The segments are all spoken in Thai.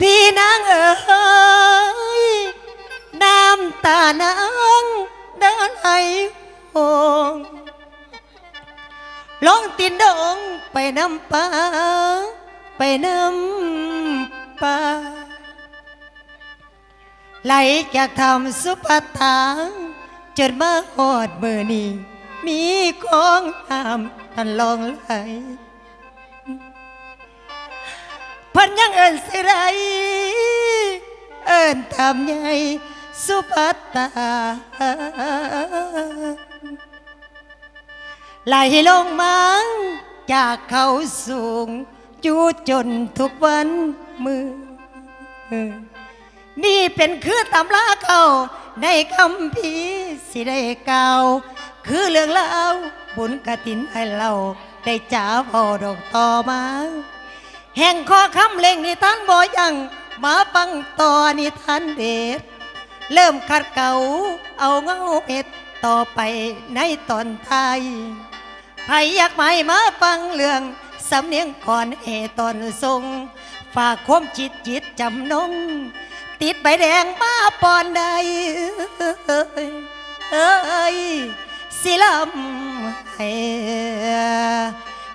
พี่นางเอ๋ยน้ำตานางเดินไหลหงลองตินดงไปน้ำป่าไปน้ำป่าไหลจากทำสุปตาจนมาหอดเบอร์นี้มีของตามทันลองไหล พันยังเอินสิไรเอินทำใหญ่สุภัตตาไหลลงมังจากเขาสูง จูจนทุกวันมือ นี่เป็นคือตำราเขาในคำพีสิได้เก่าคือเรื่องเล่าบุญกระถินให้เราได้จ้าพอดอกต่อมา แห่งข้อคำเล่งนิทานบ่ยังมาฟังต่อนิทานเด็ด เริ่มขัดเก่าเอาเงาเอ็ดต่อไปในตอนไทยใครอยากไหมมาฟังเรื่องสำเนียงก่อนเอตอนทรง ฝากความจิตจิตจำนง ติดใบแดงมาปอนใดเอ้ยสิลำให้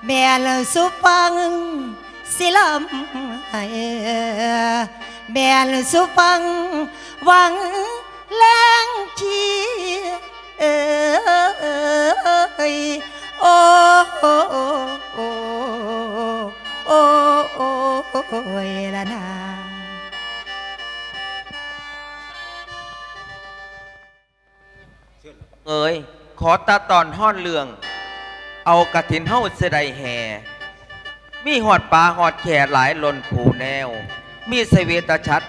แม่ลสุฟัง สิลำให้แม่ลสุฟังหวังแรงชียร์เอ้ยโอ้โอ้โอ้โอ้โอ้โอ้ยละนาเอ้ยขอตาตอนห้อนเรือง เอากระถินเฮ้าเสไดแห่ มีหอดปลาหอดแขหลายลนผูแนว มีเสเวตชัด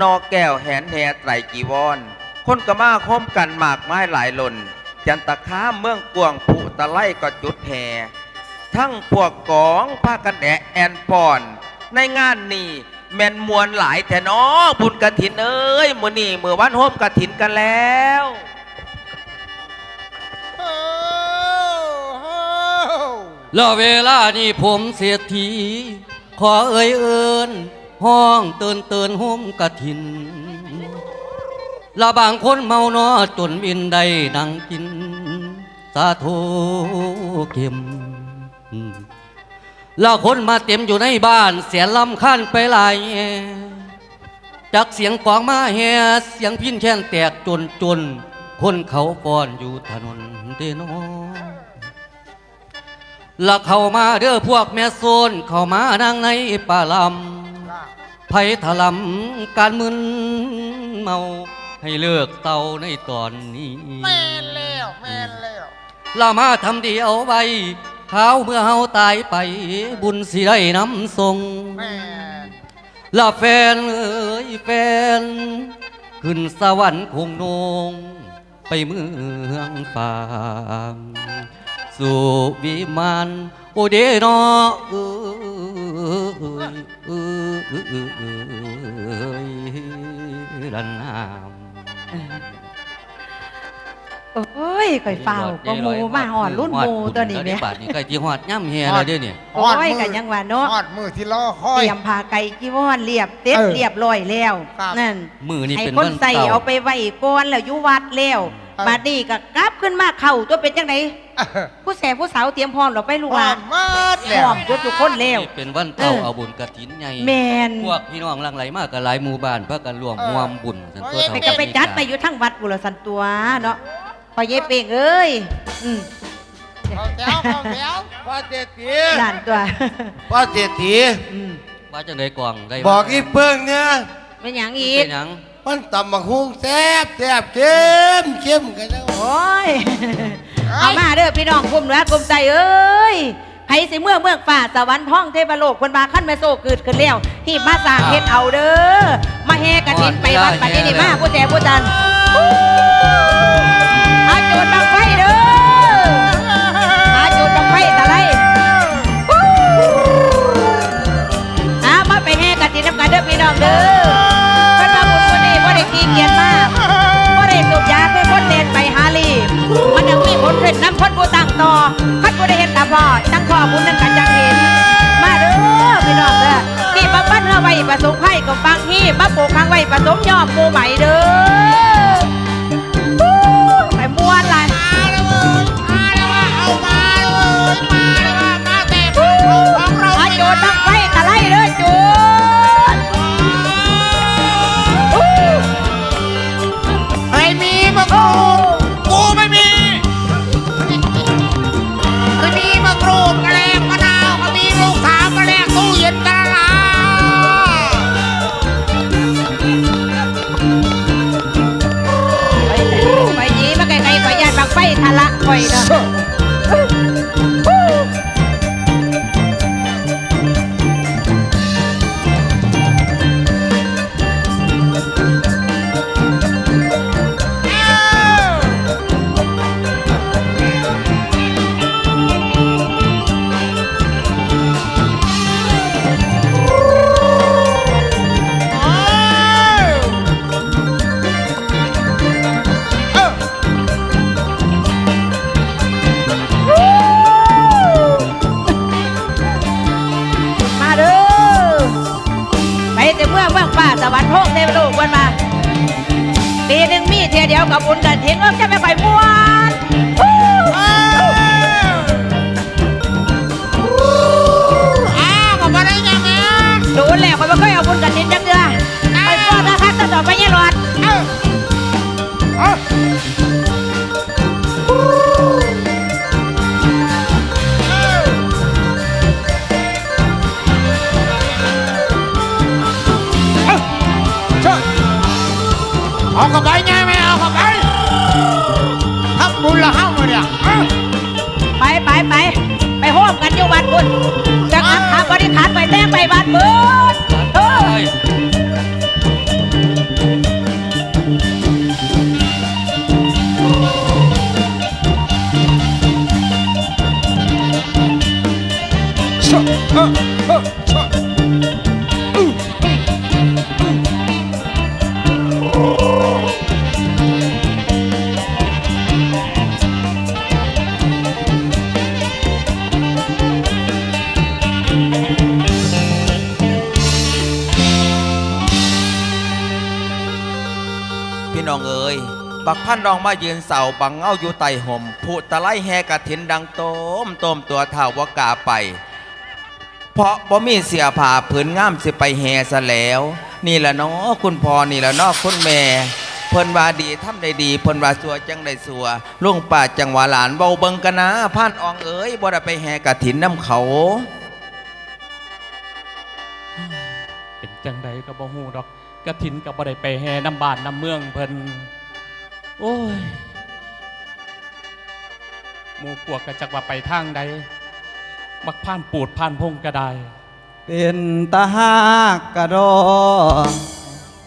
นอแก้วแหนแห่ไตรกีวรคนกะมาคมกันหมากไม้หลายลน จันตะค้าเมืองกวงผูตะไลก็จุดแห่ทั้งพวกกองพากันแอะแอนปอน ในงานนี้แม่นมวลหลายแต่นอบุญกระถินเอ้ยมือนี่มือวันโฮมกระถินกันแล้ว แล้วเวลานี้ผมเสียทีขอเอ่ยเอินห้องเตือนเตือนห่มกะถินละบางคนเมานอจนบินได้ดังกิน สาธุเข็มแล้วคนมาเต็มอยู่ในบ้าน เสียลำคันไปหลายจากเสียงกลองมาแห่เสียงพินแค้นแตกจนจน คนเขาป้อนอยู่ถนนเดนอ ละเข้ามาเด้อพวกแม่โซนเข้ามานั่งในป่าลำไผถลำการมึนเมา ให้เลิกเตาในตอนนี้แม่นแล้วแม่นแล้วละมาทำดีเอาไว้ข้าวเมื่อเฮาตายไปบุญสิได้น้ำทรงแม่นละแฟนเอ้ยแฟน ขึ้นสวรรค์คงนง ไปเมืองฟาง สู่วิมานโอเดนอเอ้ยเอ้ยเอ้ยเอ้ยลันนามโอ้ยข่อยเฝ้าก็หมูมาหอดรุ่นหมูตัวนี้เนี่ยบาทนี่ใกล้ที่หอดย่ำเฮียเลยเด้อเนี่ยโอ้ยกันยังว่าเนาะฮอดมือที่รอคอยเตรียมพาไก่จีวรเรียบเต็ดเรียบร้อยแล้วนั่นมือนี่เป็นคนใส่เอาไปไว้ก่อนแล้วยู่วัดแล้ว เออบัดนี้ก็กลับขึ้นมาเข้าตัวเป็นจังไดผู้แสผู้สาวเตรียมพร้อมเราไปลูกพหร้อลานมมาดพแล้ร้วอมยศทุกคนแล้วนี่เป็นวันเก่าเออเอาบุญกระถินใหญ่แมนพวกพี่น้องหลังไหลมากกับหลายหมู่บ้านเพื่อกันรวมเออรวมบุญสันตัวเออเท่าไปกัก็นไปจัดไปอยู่ทั้งวัดบุรสันตัวเนาะพอเย่เป่งเอ้ยอืมเข้าแถวเข้าแถวพ่อเศรษฐีด่านตัวพ่อเศรษฐีอืมว่าจังไดกล่องได้บอกอีเพิ่งเนี่ยเป็นหยังอีอีเป็กนหยัง มันตำบักฮุงแซ่บแซ่บเข้มเข้มกันแล้วโอ้ยเอามาเด้อพี่น้องกลุ่มเหนือกลุ่มใจเอ้ยไผสิเมื่อเมืองฝ่าสวรรค์ท้องเทพโลกคนบาขั้นแม่โซเกิดขึ้นแล้วที่มาสร้างเฮ็ดเอาเด้อมาแห่กระถินไปวัดปัจจินิมาผู้แต่ผู้จันอาโจดบังไฟเด้ออาโจดบังไฟตะไลอามาไปแห่กระถินน้ำกันเด้อพี่น้องเด้อ มันยังมีผลขึ้นน้ำพดกูตั้งต่อพดกูได้เห็นตาพ่อตั้งพ่อบุญนั่นกันจังเห็น มาเด้อพี่น้องเด้อที่บำบัดเฮาไว้ประสงค์ไผ่กับฟังที่บ้าปูค้างไว้ประสงค์ยอมปูใหม่เด้อ ยเดียวกับบุญกันเห็นว่าจะไม่ค่อยม่วนฮู้อ้าวก็มาได้ยังไงโดนแล้วคอยมาค่อยเอาบุญกันเห็นจังเดือไปพ่อตาคักตาต่อไปยังหลอดเอ้าเอ้าเอาเข้าไปไง ไปโฮมกันอยู่บ้านบุญจังอักขาบริขารไปแต้งไปบ้านบุญเออพี่ บักพันรองมายืนเสาบังเงาอยู่ไต่ห่มผู้ตะไลแหกระถินดังโตมโตมตัวเท่าวกาไป เพราะบ่มีเสียผ้าผืนง่ามสิไปแห่ซะแล้ว นี่แหละเนาะคุณพ่อนี่แหละเนาะคุณแม่เพิ่นว่าดีทำได้ดีเพิ่นว่าสัวจังได้สัวลุงป่าจังหวาหลานเบาเบิงกันนะพ่านอองเอ๋ยบ่ได้ไปแห่กระถินน้ำเขา เป็นจังใดก็บ่ฮู้ดอกกระถินก็บ่ได้ไปแห่น้ำบ้านน้ำเมืองเพิ่น โอ้ยหมู่พวกก็จักว่าไปทางใดมักผ่านปูดผ่านพงก็ได้เป็นตาหากกระดอ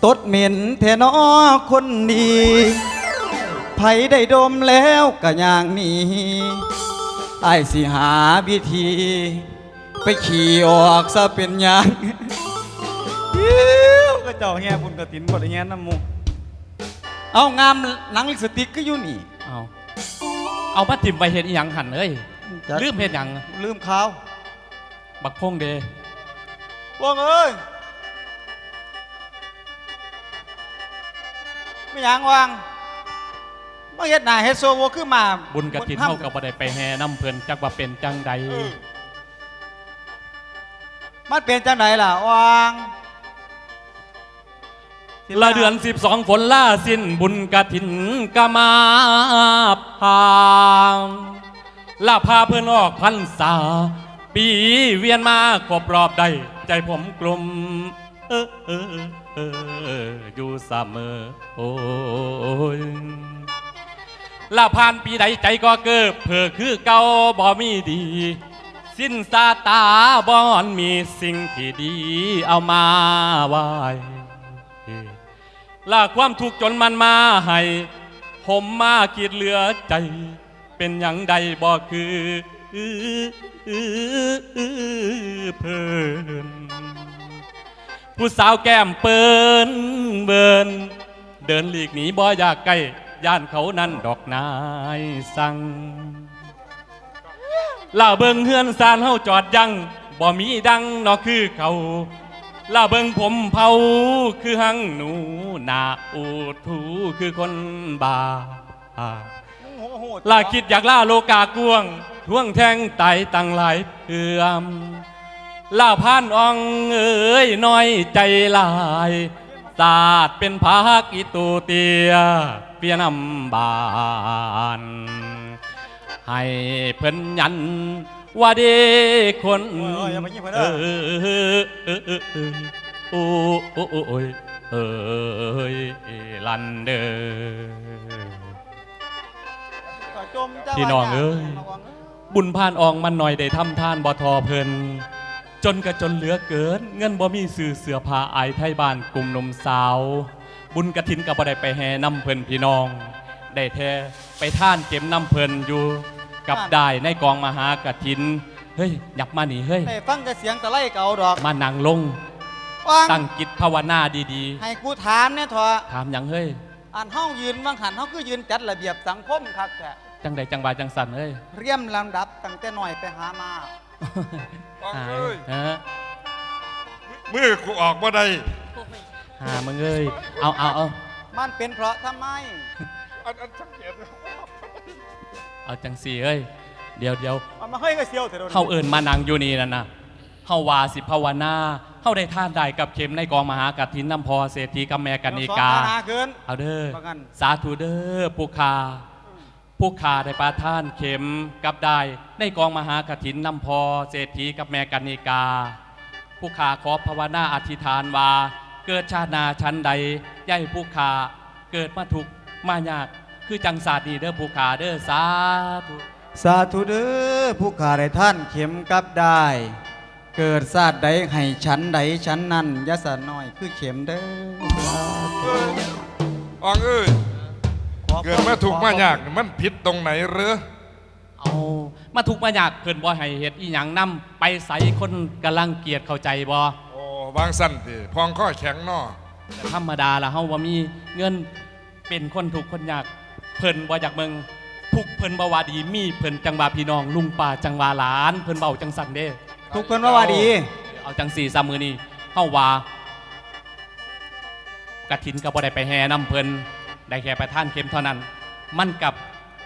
ตดเหม็นเทนอคนดีไผได้ดมแล้วก็อย่างนี้ไอ้ายสิหาวิธี ไปขี่ออกซะเป็นหยังอิ๊วก็เจ้าแง่บุญกระตินบ่ได้แง่น้ำหมู เอางามหนังลิปสติกก็อยู่นี่ เอาเอามาถิ่มไปเห็นอีหยังหันเอ้ยจักลืมเห็นหยังลืมข้าวบักพงเดว่างเอ้ยไม่หยังวางมาเฮ็ดหน้าเฮ็ดโซโวขึ้นมาบุญกระถินเฮาก็บ่ได้ไปแห่น้ำเพิ่นจักว่าเป็นจังใดเออมันเป็นจังไหนล่ะวางสิ ละเดือนสิบสองฝนล่าสิ้นบุญกระถินกามาพามลาพาเพื่อนออกพันษา ปีเวียนมาครบรอบได้ ใจผมกลุ่มเออเออเอออยู่เสมอโอ้ยลาผ่านปีใดใจก็เกิบเพื่อคือเก่าบ่มีดี สิ้นสาตาบอนมีสิ่งที่ดีเอามาไว้ ลากความทุกข์จนมันมาให้ผมมากีดเหลือใจ เป็นอย่างใดบ่คือเพิ่นผู้สาวแก้มเปิ้นเบินเดินหลีกหนีบ่อยากใกล้ย่านเขานั่นดอกนายสั่งล่าเบิงเฮือนซานเฮาจอดยังบ่มีดังนอกคือเขา ล่าเบิงผมเผาคือหังหนูหนาอูดถูคือคนบาล่าคิดอยากล่าโลกากวงท่วงแทงไตตังหลายเทือมล่าพานอองเอ้ยน้อยใจลายศาสตร์เป็นพักอีตูเตีย เปียนำบาน ให้เพิ่นยัน ว่าเด็กคนโอ้ยอย่ามายิ้มเพิ่นเด้เอออเออเออเออโอ้โอ้โอ้โอ้ยเอ้ยลันเดอจมจ้าพี่น้องเอ้ยระวังเอ้ยบุญพานอองมันหน่อยได้ทำทานบ่ทอเพิ่นจนกระจนเหลือเกิน เงินบ่มีซื้อเสื้อผ้าอายไทยบ้านกลุ่มหนมสาว บุญกระถินก็บ่ได้ไปแห่นำเพิ่นพี่น้อง ได้แท้ไปท่านเก็บนำเพิ่นอยู่ กับได้ในกองมหากฐิน เฮ้ยหยับมานี่เฮ้ย ได้ฟังแต่เสียงตะไลเก่าดอกมานั่งลง ฟังตั้งจิตภาวนาดีให้กูถามเนี่ยเถอะๆ ถามหยังเฮ้ย อันห้องยืนบางหันห้องคือยืนจัดระเบียบสังคมคักแท้จังใดจังบาจังสันเฮ้ย เรียมลำดับตั้งแต่หน่อยไปหามาหาฮะมือกูออกมาได้ หามึงเอ้ย เอาเอาเอามันเป็นเพราะทำไมอันอันสังเกต เอาจังสี่เอ้ยเดี๋ยวเดี๋ยวมันมาเฮ้ยก็เซียวเถอะโดนเฮาเอิญมานังอยู่นี่นั่นนะเฮาวาสิภาวนาเฮาได้ท่านได้กับเข็มในกองมหากฐินนำพอเศรษฐีกัมแมกันนิกา สองพันห้าเกิน เอาเด้อ ว่างั้น สาธุเด้อผู้คาผู้คาได้ปาท่านเข็มกับได้ในกองมหากฐินนำพอเศรษฐีกับแม่กันนิกา ผู้คาขอภาวนาอธิษฐานว่า เกิดชาติหนาชั้นใดย่ายผู้คาเกิดมาทุกข์มายาก คือจังศาสตร์ดีเด้อผู้คาเด้อสาธุสาธุเด้อผู้ขาได้ท่านเข็มกับได้ เกิดศาสตร์ใดให้ฉันใดฉันนั้นอยาสาน้อยคือเข็มเด้ออองเอ้ยขอเกิดมาถูกข์มายากนี่มันผิดตรงไหนเหรือเอามาทุกข์มายากเพิ่นบ่ให้เฮ็ดอีหยังนํไปใส่คนกำลังเกลียดเข้าใจบ่โอ้วางสั้นติพองข้อแข็งนอแต่ธรรมดาละเฮาว่ามีเงินเป็นคนทุกข์คนยากเพิ่นบ่อยากเมืองทุกข์เพิ่นบ่ว่าดีมีเพิ่นจังว่าพี่น้องลุงป้าจังว่าหลาน เพิ่นเว้าจังสั่นเด้ ทุกคนว่าว่าดี เอาจังสี่ซามือนี้เฮาว่ากฐินก็บ่ได้ไปแห่นํเพิ่นได้แค่ไปท่านเข็มเท่านั้น มันกับ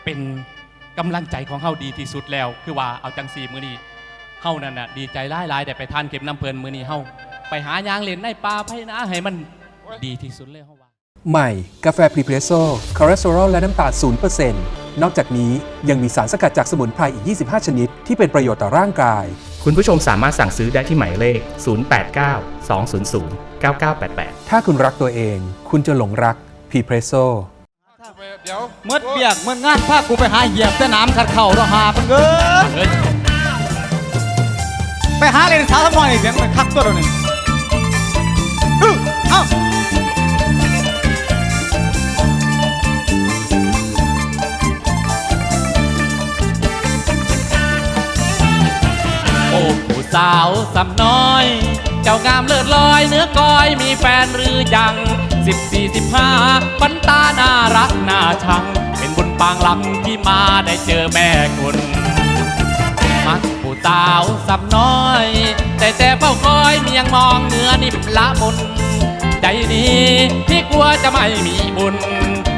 เป็นกำลังใจของเฮาดีที่สุดแล้ว คือว่าเอาจังสี่มือนี้เฮานั่นน่ะดีใจหลายๆได้ไปท่านเข็มน้ำเพิ่นมือนี้เฮาไปหายางเล่นในป่าไผนะให้มันดีที่สุดเลยเฮาว่า ใหม่ กาแฟพรีเพรสโซ่คอเลสเตอรอลและน้ำตาล0%นนอกจากนี้ยังมีสารสกัดจากสมุนไพรอีก 25 ชนิด ที่เป็นประโยชน์ต่อร่างกาย คุณผู้ชมสามารถสั่งซื้อได้ที่หมายเลข 089 200 9988 ถ้าคุณรักตัวเอง คุณจะหลงรักพรีเพรสโซ่เดี๋ยวเมื่อเบียกเมื่องานพากูไปหาเหยียบแต่น้ำขัดเข่าเราหามันเกินเฮ้ยไปหาเล่นสาวทำไมเสียงมันคักตัวเรานี่อื้อเอ้า อ้ผู้สาวสำน้อย เจ้างามเลิศลอยเนื้อก้อยมีแฟนหรือยังสิบสี่สิบห้าปันตาน่ารักน่าชัง เป็นบุญปางลำที่มาได้เจอแม่คุณมักผู้สาวสำน้อย แต่แต่เฝ้าคอยเมียงมองเนื้อนิบละมุนใจนี้ที่กลัวจะไม่มีบุญ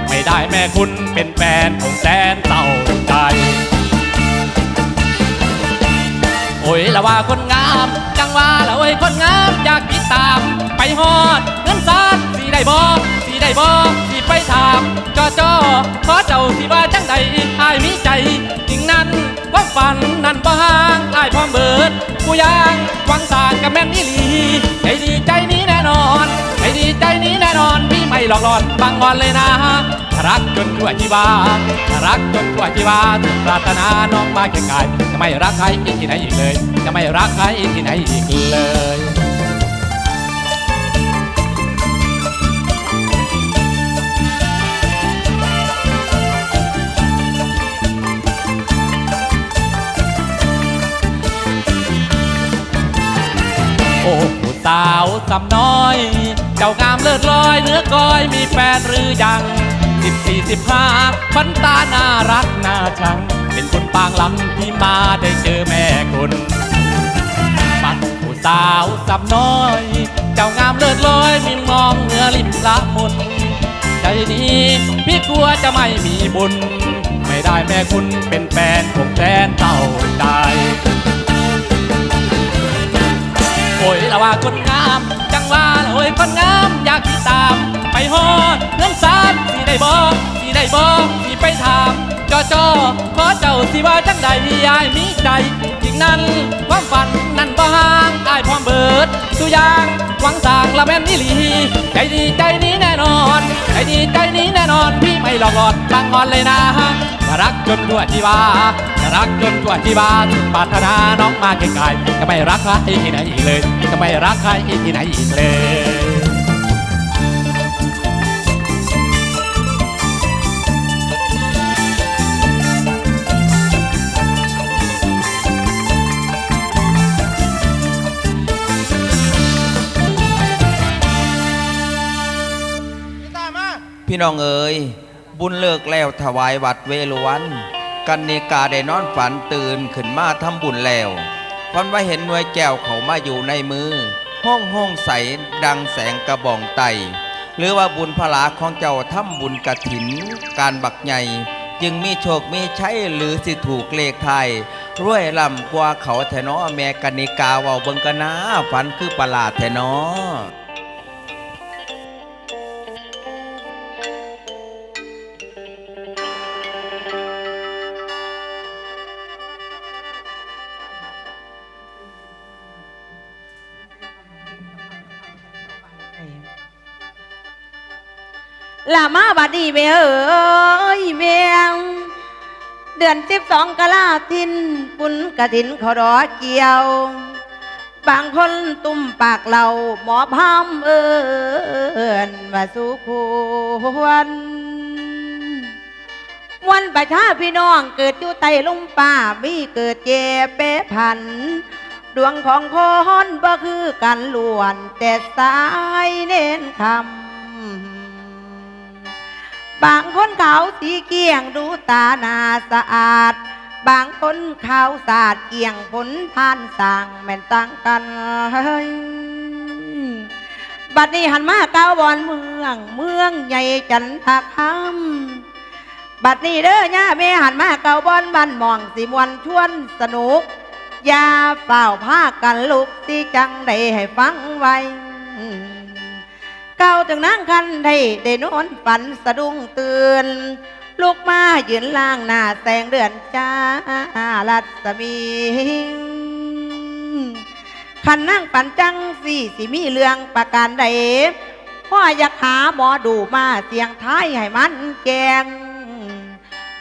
ไม่ได้แม่คุณเป็นแฟนของแสนเศร้าใจ อ้ยละว่าคนงาม จังว่าละโอ้ยคนงามอยากติดตาม ไปฮอดเงินซาดสีได้บ่สีได้บ่สีไปถามจอจอขอเจ้าสิว่าจังใดอายมีใจจริงนั้นควาฝันนั้นบ่ห่างอายพร้อมเบิดผู้ยางหวังสางกับแม่นอีหลีใจดีใจนี้แน่นอนใจดีใจนี้แน่นอนพี่ไม่หลอกหลอนบางงอนเลยนะ รักจนทั่วชีวารักจนทั่วชีวาถึงปรารถนาน้องมาแค่กายจะไม่รักใครอีกที่ไหนอีกเลย จะไม่รักใครอีกที่ไหนอีกเลยโอ้ผู้สาวสำน้อย เจ้างามเลิศลอยเนื้อก้อยมีแฟนหรือยัง สิบสี่สิบห้าฟันตาน่ารักน่าชัง เป็นคนปางลำที่มาได้เจอแม่คุณปัดผู้สาวสำน้อยใจจ้างามเลิศลอยมิมองเหนือริมละมุนใจนี้พี่กลัวจะไม่มีบุญ ไม่ได้แม่คุณเป็นแฟนผมแทนเต่าใจโอ้ยละว่าคนงาม จังว่าโอ้ยคนงามอยากที่ตาม ฮอดเงินสารสิได้บอกสิได้บอกสิไปถามจอจอขอเจ้าสิว่าจังใดยายมีใจจริงนั้นความฝันนั้นบ่ห่างอายพร้อมเบิดสุยางหวังสร้างละแม่นนี่หลีใจดีใจนี้แน่นอนใจดีใจนี้แน่นอนพี่ไม่หลอกหลอนบางงอนเลยนะจะรักจนทั่วที่ว่าจะรักจนทั่วที่ว่าสุดปรารถนาน้องมาไกลๆจะไม่รักใครที่ไหนอีกเลยจะไม่รักใครที่ไหนอีกเลย น้องเอ๋ยบุญเลิกแล้วถวายวัดเวรวัน กันเนกาได้นอนฝันตื่นขึ้นมาทำบุญแล้วฝันว่าเห็นหน่วยแก้วเขามาอยู่ในมือ ห้องห้องใสดังแสงกระบองไต หรือว่าบุญพลาของเจ้าทำบุญกระถิน การบักใหญ่จึงมีโชคมีใช้หรือสิถูกเลขไทยรวยลำกว่าเขาแทนอแม่กันนิกาเว่าเบิงกันนะฝันคือประหลาดแทนอ ลามาบัดนี้เมเอ้ยเมียงเดือนสิบสองกะลาทินปุนกะถินขารอเกี่ยว บางคนตุ่มปากเราหมอพามเอิญว่าสุควรวันประชาพี่น้องเกิดอยู่ใต้ลุ่มป่ามีเกิดเจเปพัน ดวงของคนบ่คือกันล้วนแต่สายเน้นคำ บางคนเขาสีเกี่ยงดูตาหนาสะอาด บางคนเขาสาดเกี่ยงผลทานสั่งแม่นต่างกันบัดนี้หันมาเก้าบอนเมือง เมืองใหญ่จันทคำบัดนี้เด้อย่าแม่หันมาเก้าบอนบ้านหมองสิมวนชวนสนุกอย่าเฝ้าพากันลุกสิจังได้ให้ฟังไว้ เก้าถึงนั่งคันได้ได้นอนฝันสะดุ้งตื่นลุกมายืนล่างหน้าแสงเดือนจ้าลัดสมีคันนั่งฝันจังสี่สิมีเรื่องประการใดพ่ออยากหาหมอดูมาเสียงท้ายให้มันแกง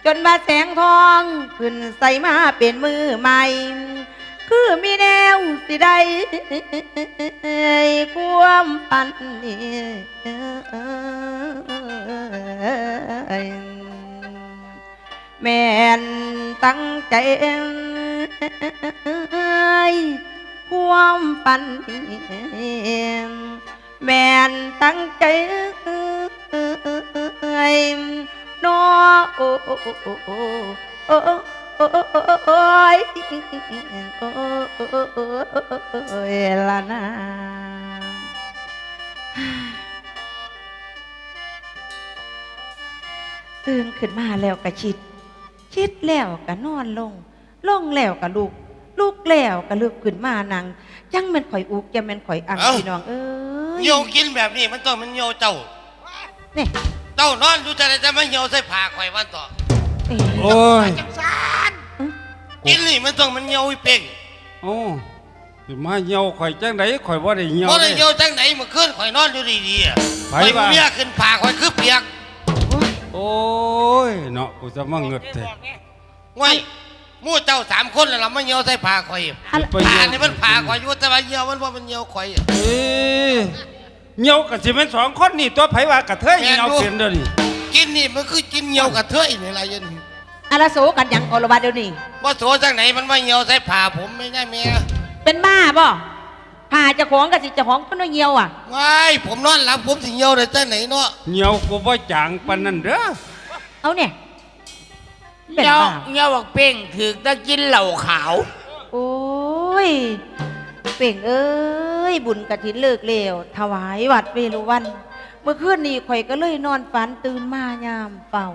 จนมาแสงทอง ขึ้นใส่มาเป็นมือใหม่ คือมีแนวสิได้ความฝันนี่แม่นตั้งใจความฝันนี่แม่นตั้งใจนอโอ้โอ้โอ้โอ้โอ้โอ้ ยโอ้ยละนาตื่นขึ้นมาแล้วก็คิดคิดแล้วก็นอนลง ลงแล้วก็ลุก ลุกแล้วก็ลุกขึ้นมานั่งจังแมันข่อยอุกจะแมันข่อยอังพี่น้องเอ้ยเหี่ยวกินแบบนี้มันต้องมันเหี่ยวเจ้า นี่เจ้านอนดูจะได้จะมาเหี่ยวใส่ผ้าข่อยวันต่อโอ้ยจังสา กินนี่มันต้องมันเหี่ยวอีเป่งโอ้สิมาเหี่ยวข่อยจังไดข่อยบ่ได้เหี่ยวเพราะได้เด้เหี่ยวจังไหนเมื่อคืนข่อยนอนอยู่ดีๆอะไผข่อยว่าเมียขึ้นผ้าข่อยคือเปียกโอ้ยเนาะกูจะมาเงิดแท้ไว้หมู่เจ้าสามคนแล้วเรามาเหี่ยวใส่ผ้าข่อยอะไรไปผ้าเหี่ยวนี่มันผ้าข่อยอยู่แต่ว่าเหี่ยวมันว่ามันเหี่ยวข่อยอะ เอ้ยเหี่ยวก็สิเป็นสองคนนี่ตัวไผว่ากระเทยแม่นเหี่ยวอยู่ เป็นเด้อนี่กินนี่มันคือกินเหี่ยวกับเทยนี่อะไรอยัน อะไรโสกันหยังโอลบาเดี๋ยวนี้บ่โสจังไหนมันมาเหี่ยวใส่ผ้าผมไม่ใช่เมียเป็นบ้าบ่ผ่าเจะของกับสิเจะของเพิ่นว่าเหี่ยวอะว้ายผมนอนหลับผมสิเหี่ยวได้จังไหนเนาะเหี่ยวกูบ่จางปานนั้นเด้อเอาเนี่ยเป็นเงี้ยวบ้าเงี้ยวบอกเป้งถือตะกินเหล่าขาวโอ้ยเป่งเอ้ยยบุญกฐินเลิกเลวถวายวัดเวรุวัน เมื่อคืนนี้ข่อยก็เลยนอนฝันตื่นมายามเฝ้า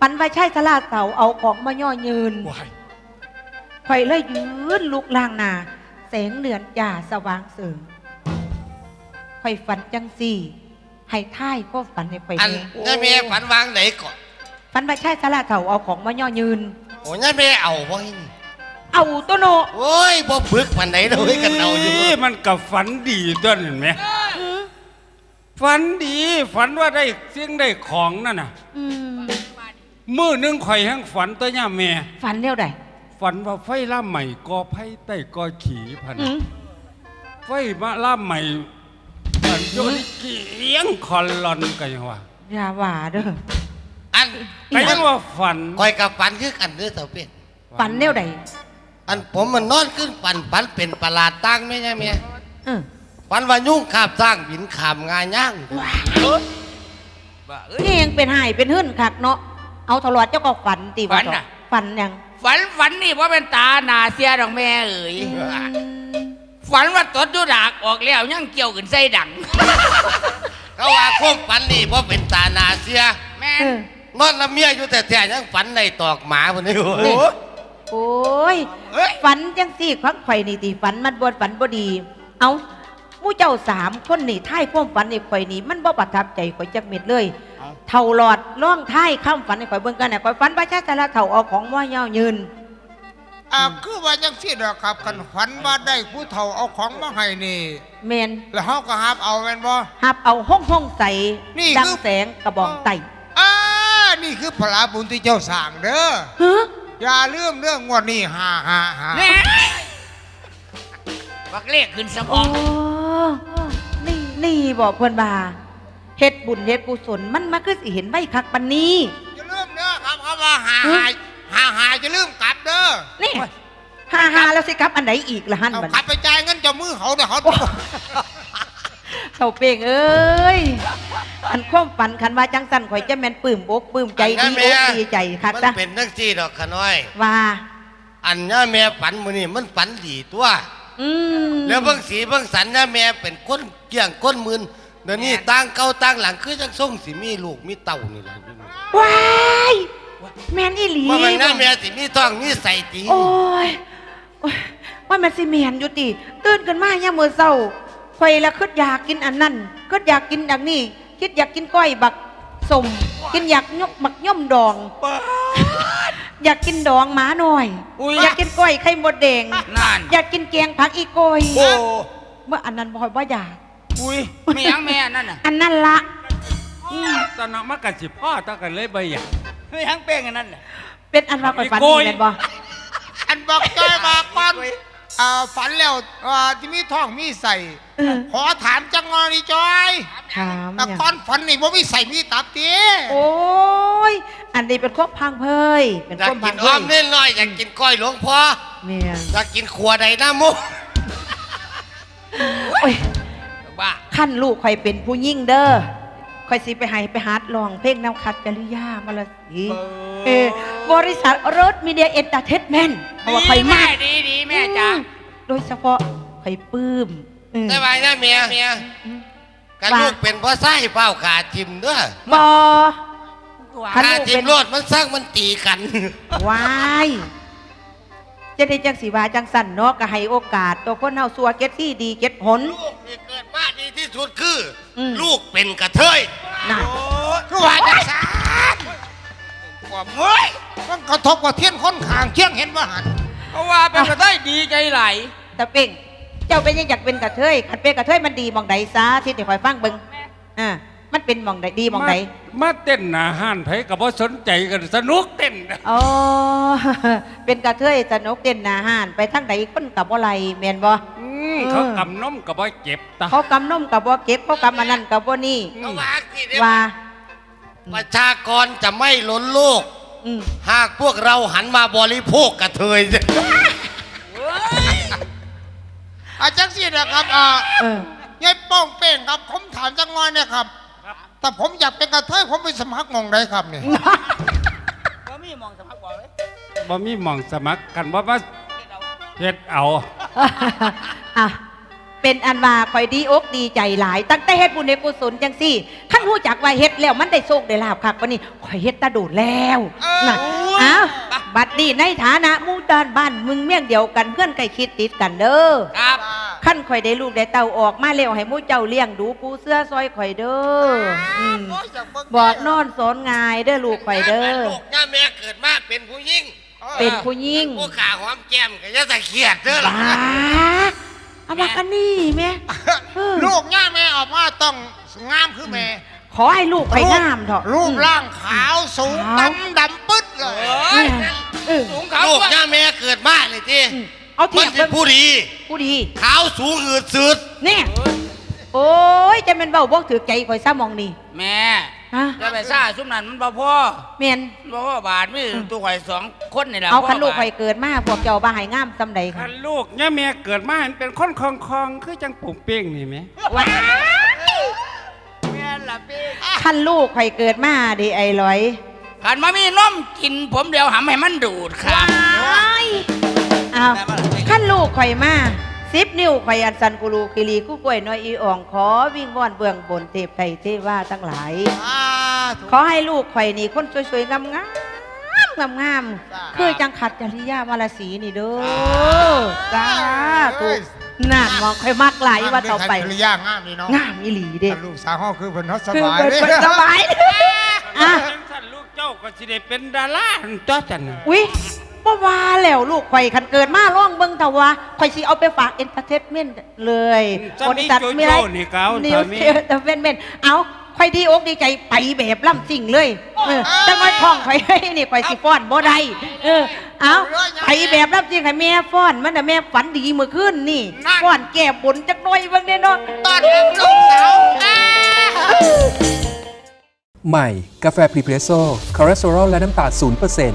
ฝันว่าใช่ทลาเสาเอาของมาย่อยืนว้ายข่อยเลยยืนลุกล่างหนาแสงเดือนจ่าสว่างเสริงข่อยฝันจังสี่ให้ท่ายก็ฝันให้ข่อยอันแน่ย่าแม่ฝันวางไหนก่อนฝันว่าใช่ทลาเสาเอาของมาย่อยืน โอ้ย่าแม่เอาบ่หินเอาตัวโนโอ้ยบ่ฝึกปานไหนเลยกันเอาอยู่นี่มันกับฝันดีตัวเห็นไหมฝันดี ฝันว่าได้เสียงได้ของนั่นน่ะ อืม มือหนึงข่อยแห้งฝันตัวย่าแม่ ฝันเร็วใดฝันว่าไฟล่าใหม่กอไผ่ใต้กอขี่พันอืม ไฟมาล่าใหม่มันโยนเกียงคอนลอนกันยังว่าอย่าว่าเด้อ อันแต่ยังว่าฝัน คอยกับฝันคือกันเด้อเต่าเป็ดฝันเร็วใดอันผมมันนอนขึ้นฝันฝันเป็นประหลาดตั้งไหมย่าแม่เออฝันว่ายุ่งขาบสร้างบินขามงาย่างนี่ยังเป็นหายเป็นหื่นคักเนาะ เอาตลอดเจ้าก็ฝันตีว่าฝันน่ะ ฝันยังฝันฝันนี่ว่าเป็นตาหนาเสียดอกแม่เอ๋ยอืมฝันว่าตดดูดากออกแล้วยังเกี่ยวขึ้นใส่ดัง เขาว่าโค้งฝันนี่เพราะเป็นตาหนาเสียแม่เอนอนอนละเมียอยู่แต่แต่ยังฝันในตอกหมาพวกนี้โอ้โหโอ้ย ฝันจังสี่ครั้งไข่อยนี่ตีฝันมันบนฝันบ่ดี เอาหมู่เจ้าสามคนนี่ท้ายความฝันในข่อยนี่มันบ่ประทับใจข่อยจักเม็ดเลย เท่าหลอดล่องท้ายข้ามฝันในข่อยเบิ่งกันน่ะข่อยฝันว่าชาติละเท่าเอาของว่าเยาวยืนอ่าคือว่าจังซี่ดอกครับคันฝันว่าได้ผู้เฒ่าเอาของมาให้นี่เมนแล้วเฮาก็หับเอาแม่นบ่หับเอาห้องห้องใส่นี่ดังคือแสงกระบองไตอ่านี่คือพลาบุญที่เจ้าสร้างเด้อฮะอย่าลืมเรื่องงวดนี้ฮ่าฮ่าฮ่าแม่บักเลขขึ้นสมโอ้องนี่นี่บอกเพิ่นว่า เฮ็ดบุญเฮ็ดกุศลมันมาคือสิเห็นใบคักปันนี้ อย่าลืมเด้อครับคำว่าฮ่าฮ่าฮ่าฮ่าจะลืมกลับเด้อนี่ฮาฮาแล้วสิครับอันไหนอีกละฮันเอาบัดกลับไปจ่ายเงินเจ้ามือเขาเด้อเขาเต่าเป่งเอ้ยอันความฝันคันว่าจังสันข่อยจะแม่นปลื้มอกปลื้มใจดีอกดีใจคักมันจ้ะเป็นนักซี่ดอกขะน้อย ว่า อันย่าแม่ฝันมื้อนี้มันฝันดีตัว อืมแล้วเบิ่งสีเบิ่งสันย่าแม่เป็นคนเกี่ยงคนมืน เดี๋ยวนี้ต่างเก่าต่างหลังคือจังส่งสิมีลูกมีเต้านี่ล่ะว้ายแม่นอีหลีว่ามันย่าแม่สิมีท้องมีใส่ติโอ้ยโอ้ยว่ามันสิแม่นอยู่ติตื่นกันมายามมื้อเช้าข่อยละคิดอยากกินอันนั้นคิดอยากกินดังนี้คิดอยากกินก้อยบักสมกินอยากยกมักย่อมดอง อยากกินดองหมาหน่อยอุ้ยอยากกินก้อยไข่มดแดงนั่นอยากกินแกงผักอีโกยโอ้เมื่ออันนั้นบ่อยว่าอยาก อุ้ยไม่ยังแม่นั่นน่ะอันนั้นละตอนนั้นมันกันสิพ่อตากันเลยใบหยาไม่ยังเป้งอันนั้นน่ะเป็นอันว่าไปฝันอีโกดียแม่นบ่อันบอกจอยมาก่อนอ่าฝันแล้วอ่าที่มีท้องมีใส่เออขอถามจังงอนี่จอยถามแต่หยังก่อนฝันนี่บ่มีใส่มีตับตีโอ้ยอันนี้เป็นครบพังเพยเป็นอยาคกรบกิพันงเพอ้อยมเล่นน้อยอยากกินก้อยหลวงพ่อเนี่ยอยากกินขัวใดหน้ามุกโอ้ย บ้าขั้นลูกข่อยเป็นผู้ยิ่งเด้อข่อยสิไปให้ไปหาลองเพลงแนวคัดจริยามาละสิเออบริษัทรถมีเดียเอนเตอร์เทนเมนต์เพราะว่าข่อยแม่มากดีดีแม่จ้าโดยเฉพาะข่อยปลื้มอืมได้ไหมนะเมียเมียกันลูกเป็นพ่อไส้เป้าขาทิมด้วยบอคันขาลูกทิเป็มนโลดมันสร้างมันตีกันวายจะได้จังสีวาจังสันเนาะก็ให้โอกาส ตัวคนเฮาสัวเก็ตที่ดีเก็ตผล สุดคืออม ลูกเป็นกระเทยนั่นคือว่าจังสานว่าเฮ้ยมันกระทบกับเทียนคนขางเคียงเห็นว่าหันเพราะว่าเป็นกระได้ดีใจไหลแต่เป่งเจ้าเป็นยังอยากเป็นกระเทยขันเป็นกระเทยมันดีหมองใดซาที่เดี๋ยวคอยฟังเบิ่งอ่ามันเป็นหมองใดดีหมองใดมามาเต้นหนาห้านไผกับว่าสนใจกันสนุกเต้นอ๋อ เป็นกระเทยสนุกเด่นหนาหานไปทั้งใดคนกับบ่ไหลแม่นบ่อืม เขากำนมกับว่าเจ็บตาเขากำนมกับบ่เก็บเขากำอันนั้นกับบ่นี่เขาว่าสิเด้ว่าประชากรจะไม่ล้นโลก อืมหากพวกเราหันมาบริโภคกระเทยอาจังสินะครับอ่าเออยายป้องเป้งครับ ผมถามจังงอยเนี่ยครับ แต่ผมอยากเป็นกระเทยผมไปสมัครหมองได้ครับเนี่ยก็มีมองสมัครบอกเลยบ่มีหมองสมัครกันว่ามาเฮ็ดเอา อะเป็นอันว่าคอยดีอกดีใจหลาย ตั้งแต่เฮ็ดบุญในกุศลจังซี่ขั้นหู้จักว่าเฮ็ดแล้วมันได้โชคได้ลาบคักวันนี้คอยเฮ็ดตาโดดแล้วน่ะอ้าวบัดนี้ในฐานะหมู่ด้านบ้านมึงเมี่ยงเดียวกันเพื่อนใกล้คิดติดกันเด้อครับขั้นข่อยได้ลูกได้เต่าออกมาแล้วให้หมู่เจ้าเลี้ยงดูปูเสื้อซอยข่อยเด้ออืมบอกนอนสอนงายเด้อลูกข่อยเด้อลูกย่าแม่เกิดมาเป็นผู้หญิงเป็นผู้หญิงผู้ขาหอมแก้มก็จะตะเขียดเด้อล่ะบ้า เอามากันนี่แม่เออลูกย่าแม่ออกมาต้องงามคือแม่ขอให้ลูกข่อยงามเถอะรูปร่างขาวสูงดำดำปึ๊ดเลยอืมเออสูงเขาลูกว่าย่าแม่เกิดมาเลยทีอืมเอาเทีมัยนบเป็นผู้ดี ผู้ดี ขาวสูงหืดสืดเนี่ยโอ้ยจะเป็นเบาบ่ถือใจข่อยซะมองนี่แม่ ฮะจะไปซ่าซุมนั้นมันบ่พอเมียนบ่พอบาทมีตัวข่อยสองคนนี่แหละเอาคันลูกพ่บทข่อยเกิดมาพวกเจ้าบ้าให้งามซำใดค่ะคันลูกเนี่ยแม่เกิดมาเห็นเป็นคนคองคองๆคือจังปุ่มเป้งนี่ไหมว้ายคันลูกข่อยเกิดมาดิไอ้ร้อยขันมามีนมกินผมเดียวหำให้มันดูดครับอ้าวขั้นลูกข่อยมา สิบนิ้วข่อยอันสันกุลูกิลีกู้กล้วยน้อยอีอ่องขอวิ่งว่อนเบื้องบนเทพไทยเทว่าทั้งหลายอ่าถูกขอให้ลูกข่อยนี่คนสวยๆงามงามงามงามๆคือจังขัดจริยามารสีนี่เด้อจ้าถูกนั่นมองข่อยมากหลายว่าต่อไปงมด้วยกันกิริยางามนี่เนาะงามอีหลีเด้ลูกสาวห้องคือเพิ่นเขาสคือบายเปิดเด้เปิดสบายอะท่านลูกเจ้าก็สิได้เป็นดาราจ้าจันน่ะอุ้ย บ่ว่าแล้วลูกข่อยคันเกิดมาร้องเบิ่งแต่ว่าข่อยสิเอาไปฝากเอ็นเตอร์เทนเมนต์เลยจะมีโจโจ้นี่เกานิตวอนนี้เเตอร์เมนต์เอาข่อยดีอกดีใจไปแบบล่ำสิ่งเลยเออแต่ว่าท้องข่อยนี่ข่อยสิฟ้อนบ่ได้เออเอาไปแบบล่ำสิ่งให้แม่ฟ้อนมันน่ะแม่ฝันดีเมื่อคืนนี่ฟ้อนแก้บนจักหน่อยเบิ่งเด้เนาะตอนรับลูกสาวอ่าใหม่ กาแฟพรีเพรสโซ่คอเลสเตอรอลและน้ำตาล0%น